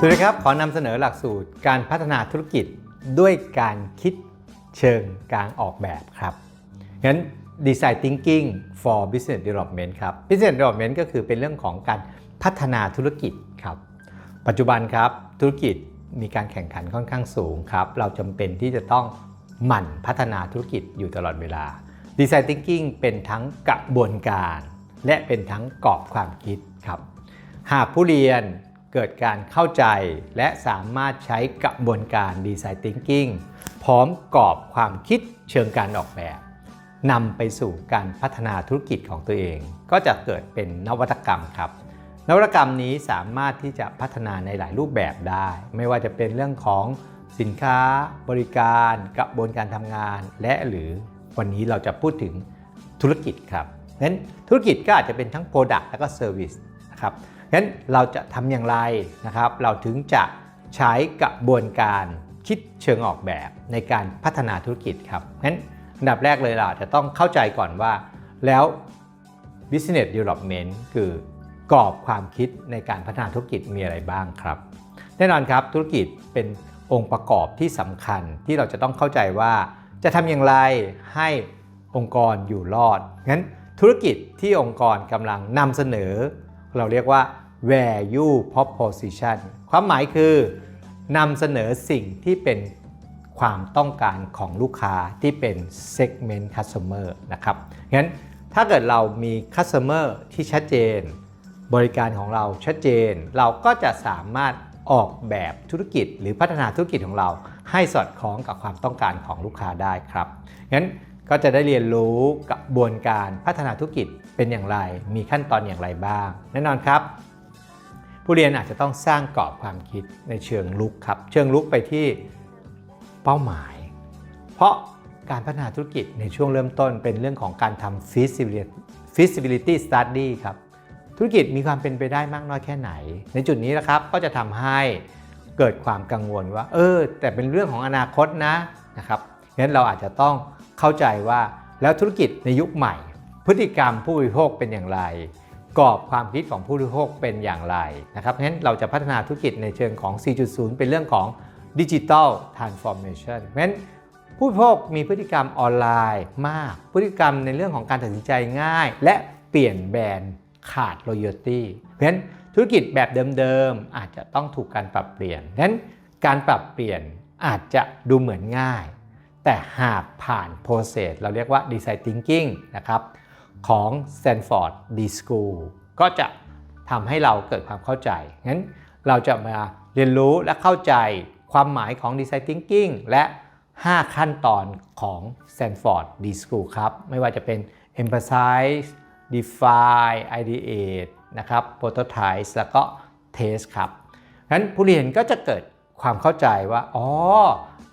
สวัสดีครับ ขอนำเสนอหลักสูตรการพัฒนาธุรกิจด้วยการคิดเชิงการออกแบบครับ งั้น Design Thinking for Business Development ครับ Business Development ก็คือเป็นเรื่องของการพัฒนาธุรกิจครับ ปัจจุบันครับธุรกิจมีการแข่งขันค่อนข้างสูงครับ เราจำเป็นที่จะต้องหมั่นพัฒนาธุรกิจอยู่ตลอดเวลา Design Thinking เป็นทั้งกระบวนการ และเป็นทั้งกรอบความคิดครับ หากผู้เรียน เกิดการเข้าใจและสามารถใช้กระบวนการ Design Thinking พร้อมกรอบความคิดเชิงการออกแบบนำไปสู่การพัฒนาธุรกิจของตัวเอง ก็จะเกิดเป็นนวัตกรรมครับ นวัตกรรมนี้สามารถที่จะพัฒนาในหลายรูปแบบได้ ไม่ว่าจะเป็นเรื่องของสินค้า บริการกระบวนการทำงาน และหรือวันนี้เราจะพูดถึงธุรกิจครับงั้นธุรกิจก็อาจจะเป็นทั้ง Product และก็ Service นะครับ งั้นเราจะทำอย่างไรนะครับ เราถึงจะใช้กระบวนการคิดเชิงออกแบบในการพัฒนาธุรกิจครับงั้นอันดับแรกเลยเราจะต้องเข้าใจก่อนว่าแล้ว Business Development คือกรอบความคิดในการพัฒนาธุรกิจมีอะไรบ้างครับ แน่นอนครับธุรกิจเป็นองค์ประกอบที่สำคัญที่เราจะต้องเข้าใจว่าจะทำอย่างไรให้องค์กรอยู่รอดงั้นธุรกิจที่องค์กรกำลังนำเสนอ เราเรียกว่า value proposition ความหมายคือนำเสนอสิ่งที่เป็นความต้องการของลูกค้าที่เป็น segment customer นะครับ งั้นถ้าเกิดเรามี customer ที่ชัดเจน บริการของเราชัดเจน เราก็จะสามารถออกแบบธุรกิจหรือพัฒนาธุรกิจของเรา ให้สอดคล้องกับความต้องการของลูกค้าได้ครับ งั้น ก็จะได้เรียนรู้กระบวนการพัฒนาธุรกิจเป็นอย่างไร มีขั้นตอนอย่างไรบ้าง แน่นอนครับ ผู้เรียนอาจจะต้องสร้างกรอบความคิดในเชิงลุกครับ เชิงลุกไปที่เป้าหมาย เพราะการพัฒนาธุรกิจในช่วงเริ่มต้นเป็นเรื่องของการทำ feasibility feasibility study ครับ ธุรกิจมีความเป็นไปได้มากน้อยแค่ไหน ในจุดนี้นะครับก็จะทำให้เกิดความกังวลว่า เออ แต่เป็นเรื่องของอนาคตนะนะครับงั้นเราอาจจะต้อง เข้าใจว่าแล้วธุรกิจในยุคใหม่ พฤติกรรมผู้บริโภคเป็นอย่างไรกรอบความคิดของผู้บริโภคเป็นอย่างไรนะครับงั้นเราจะพัฒนาธุรกิจในเชิงของ 4.0 เป็นเรื่องของดิจิ t a ลทรานส์ฟอร์เมชันงั้นผู้บริโภคมีพฤติกรรมออนไลน์มาก พฤติกรรมในเรื่องของการตัดสินใจง่าย และเปลี่ยนแบรนด์ขาด loyalty เพราะฉะนั้นธุรกิจแบบเดิมๆอาจจะต้องถูกการปรับเปลี่ยนดังนั้นการปรับเปลี่ยนอาจจะดูเหมือนง่าย แต่หากผ่าน process เราเรียกว่า design thinking นะครับของ Stanford D School ก็จะทำให้เราเกิดความเข้าใจ งั้นเราจะมาเรียนรู้และเข้าใจความหมายของ design thinking และ 5 ขั้นตอนของ Stanford D School ครับ ไม่ว่าจะเป็น emphasize define ideate นะครับ prototype แล้วก็ test ครับงั้นผู้เรียนก็จะเกิดความเข้าใจว่า อ๋อ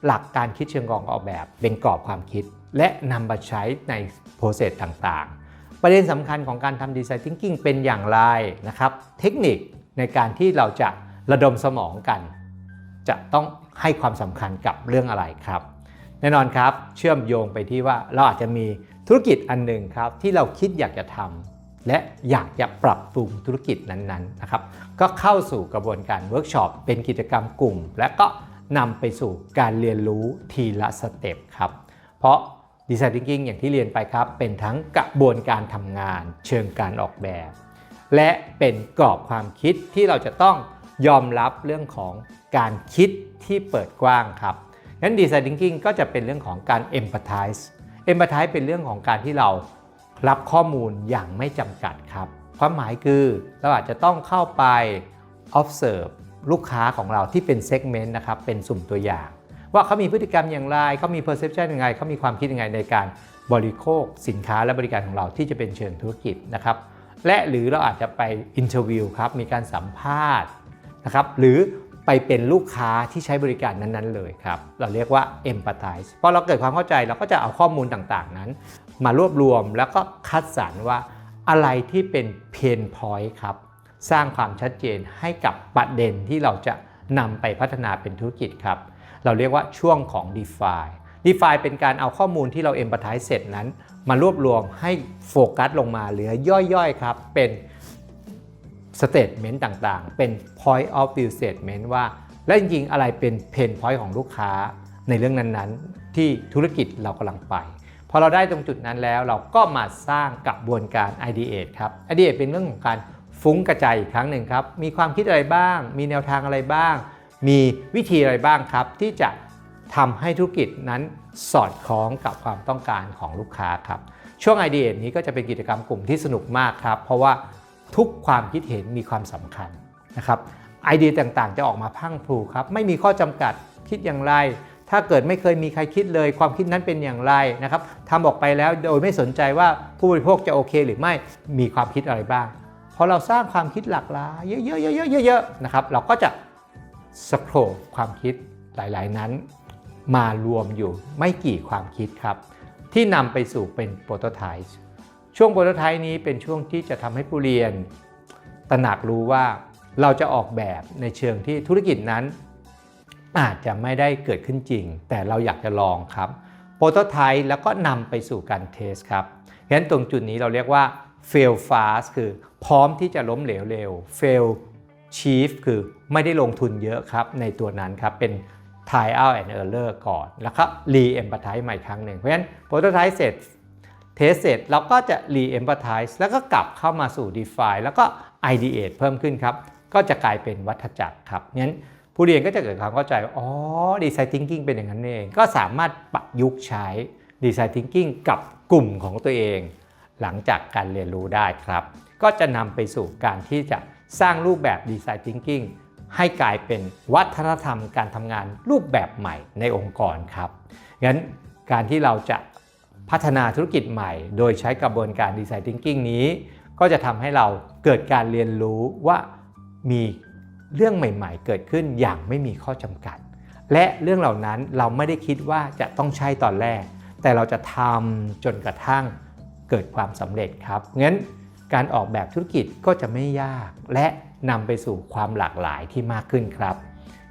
หลักการคิดเชิงกองออกแบบ เป็นกรอบความคิด และนำมาใช้ใน process ต่างๆ ประเด็นสำคัญของการทำ design thinking เป็นอย่างไรนะครับ เทคนิคในการที่เราจะระดมสมองกัน จะต้องให้ความสำคัญกับเรื่องอะไรครับ แน่นอนครับเชื่อมโยงไปที่ว่าเราอาจจะมีธุรกิจอันหนึ่งครับ ที่เราคิดอยากจะทำและอยากจะปรับปรุงธุรกิจนั้นๆนะครับ ก็เข้าสู่กระบวนการเวิร์กช็อปเป็นกิจกรรมกลุ่ม และก็ นำไปสู่การเรียนรู้ทีละสเต็ปครับ เพราะ Design Thinking อย่างที่เรียนไปครับ เป็นทั้งกระบวนการทำงานเชิงการออกแบบ และเป็นกรอบความคิดที่เราจะต้องยอมรับเรื่องของการคิดที่เปิดกว้างครับงั้น Design Thinking ก็จะเป็นเรื่องของการ Empathize Empathize เป็นเรื่องของการที่เรารับข้อมูลอย่างไม่จำกัดครับ ความหมายคือเราอาจจะต้องเข้าไป observe ลูกค้าของเราที่เป็น segment นะครับเป็นสุ่มตัวอย่าง ว่าเขามีพฤติกรรมอย่างไรเขามี perception ยังไงเขามีความคิดยังไงในการบริโภคสินค้าและบริการของเราที่จะเป็นเชิงธุรกิจนะครับและหรือเราอาจจะไป interview ครับมีการสัมภาษณ์นะครับหรือไปเป็นลูกค้าที่ใช้บริการนั้นๆเลยครับ เราเรียกว่า empathize พอเราเกิดความเข้าใจเราก็จะเอาข้อมูลต่างๆนั้น มารวบรวมแล้วก็คัดสรรว่าอะไรที่เป็น pain point ครับ สร้างความชัดเจนให้กับประเด็นที่เราจะนำไปพัฒนาเป็นธุรกิจครับ เราเรียกว่าช่วงของ DeFi DeFi เป็นการเอาข้อมูลที่เรา empathize เสร็จนั้น มารวบรวมให้โฟกัสลงมาเหลือย่อยๆครับ เป็น statement ต่างๆ เป็น point of view statement ว่า และจริงๆ อะไรเป็น pain point ของลูกค้าในเรื่องนั้นๆ ที่ธุรกิจเรากำลังไปพอเราได้ตรงจุดนั้นแล้วเราก็มาสร้างกระบวนการ ideate ครับ ideate เป็นเรื่องของการ ฟุ้งกระจายอีกครั้งหนึ่งครับ มีความคิดอะไรบ้าง มีแนวทางอะไรบ้าง มีวิธีอะไรบ้างครับ ที่จะทำให้ธุรกิจนั้นสอดคล้องกับความต้องการของลูกค้าครับ ช่วง ideate นี้ก็จะเป็นกิจกรรมกลุ่มที่สนุกมากครับ เพราะว่าทุกความคิดเห็นมีความสำคัญนะครับไอเดียต่างๆ จะออกมาพังพรูครับ ไม่มีข้อจำกัดคิดอย่างไร ถ้าเกิดไม่เคยมีใครคิดเลย ความคิดนั้นเป็นอย่างไรนะครับทำออกไปแล้วโดยไม่สนใจว่าผู้บริโภคจะโอเคหรือไม่มีความคิดอะไรบ้าง พอเราสร้างความคิดหลากหลายเยอะๆๆๆๆๆนะครับ เราก็จะสโครความคิดหลายๆ นั้น มารวมอยู่ไม่กี่ความคิดครับ ที่นำไปสู่เป็นโปรโตไทป์ช่วงโปรโตไทป์นี้เป็นช่วงที่จะทำให้ผู้เรียน ตระหนักรู้ว่าเราจะออกแบบในเชิงที่ธุรกิจนั้น อาจจะไม่ได้เกิดขึ้นจริง แต่เราอยากจะลองครับโปรโตไทป์แล้วก็นำไปสู่การเทสครับฉะนั้นตรงจุดนี้เราเรียกว่า fail fast คือพร้อมที่จะล้มเหลวเร็ว fail cheap คือไม่ได้ลงทุนเยอะครับในตัวนั้นครับ เป็น trial and error ก่อนแล้วก็ re-empathize ใหม่ครั้งหนึ่ง เพราะฉะนั้นโปรโตไทป์เสร็จเทสเสร็จเราก็จะ re-empathize แล้วก็กลับเข้ามาสู่ define แล้วก็ ideate เพิ่มขึ้นครับ ก็จะกลายเป็นวัฏจักรครับงั้นผู้เรียนก็จะเกิดความเข้าใจว่าอ๋อ design thinking เป็นอย่างนั้นเอง ก็สามารถประยุกต์ใช้ design thinking กับกลุ่มของตัวเอง หลังจากการเรียนรู้ได้ครับ ก็จะนำไปสู่การที่จะสร้างรูปแบบ design thinking ให้กลายเป็นวัฒนธรรมการทำงานรูปแบบใหม่ในองค์กรครับ งั้นการที่เราจะพัฒนาธุรกิจใหม่ โดยใช้กระบวนการ design thinking นี้ ก็จะทำให้เราเกิดการเรียนรู้ว่ามีเรื่องใหม่ ๆ เกิดขึ้นอย่างไม่มีข้อจำกัด และเรื่องเหล่านั้นเราไม่ได้คิดว่าจะต้องใช่ตอนแรก แต่เราจะทำจนกระทั่ง เกิดความสำเร็จครับงั้นการออกแบบธุรกิจก็จะไม่ยาก และนำไปสู่ความหลากหลายที่มากขึ้นครับ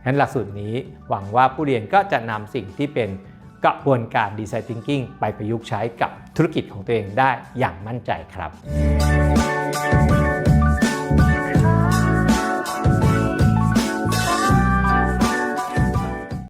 งั้นหลักสูตรนี้หวังว่าผู้เรียนก็จะนำสิ่งที่เป็นกระบวนการดีไซน์ทิงกิ้งไปประยุกต์ใช้กับธุรกิจของตัวเองได้อย่างมั่นใจครับ